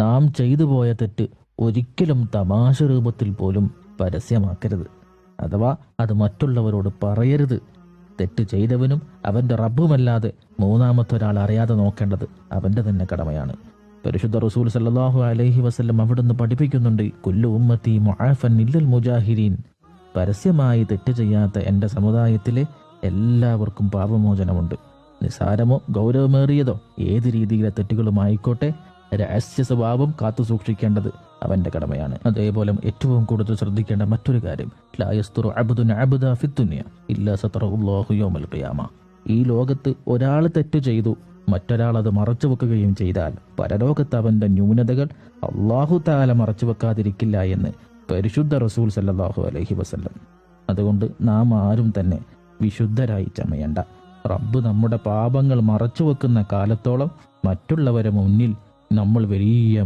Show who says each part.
Speaker 1: നാം ചെയ്തു പോയ തെറ്റ് ഒരിക്കലും തമാശ രൂപത്തിൽ പോലും പരസ്യമാക്കരുത്. അഥവാ അത് മറ്റുള്ളവരോട് പറയരുത്. തെറ്റ് ചെയ്തവനും അവന്റെ റബ്ബുമല്ലാതെ മൂന്നാമത്തെ ഒരാൾ അറിയാതെ നോക്കേണ്ടത് അവന്റെ തന്നെ കടമയാണ്. പരിശുദ്ധ റസൂൽ സല്ലാഹു അലൈഹി വസല്ലം അവിടുന്ന് പഠിപ്പിക്കുന്നുണ്ട് കുല്ലു ഉമ്മത്തി മുആഫൻ ഇല്ലൽ മുജാഹിരീൻ പരസ്യമായി തെറ്റ് ചെയ്യാത്ത എന്റെ സമുദായത്തിലെ എല്ലാവർക്കും പാപമോചനമുണ്ട്. നിസാരമോ ഗൗരവമേറിയതോ ഏത് രീതിയിലെ തെറ്റുകളുമായിക്കോട്ടെ രഹസ്യ സ്വഭാവം കാത്തു സൂക്ഷിക്കേണ്ടത് അവന്റെ കടമയാണ്. അതേപോലെ ഏറ്റവും കൂടുതൽ ശ്രദ്ധിക്കേണ്ട മറ്റൊരു കാര്യം ലായസ്തുറു ഈ ലോകത്ത് ഒരാൾ തെറ്റ് ചെയ്തു മറ്റൊരാൾ അത് മറച്ചു വെക്കുകയും ചെയ്താൽ പരലോകത്ത് അവന്റെ ന്യൂനതകൾ അള്ളാഹു താല മറച്ചു വെക്കാതിരിക്കില്ല എന്ന് പരിശുദ്ധ റസൂൽ സല്ലാഹു അലഹി വസ്ല്ലം. അതുകൊണ്ട് നാം ആരും തന്നെ വിശുദ്ധരായി ചമയണ്ട. റബ്ബ് നമ്മുടെ പാപങ്ങൾ മറച്ചു വെക്കുന്ന കാലത്തോളം മറ്റുള്ളവരെ മുന്നിൽ നമ്മൾ വലിയ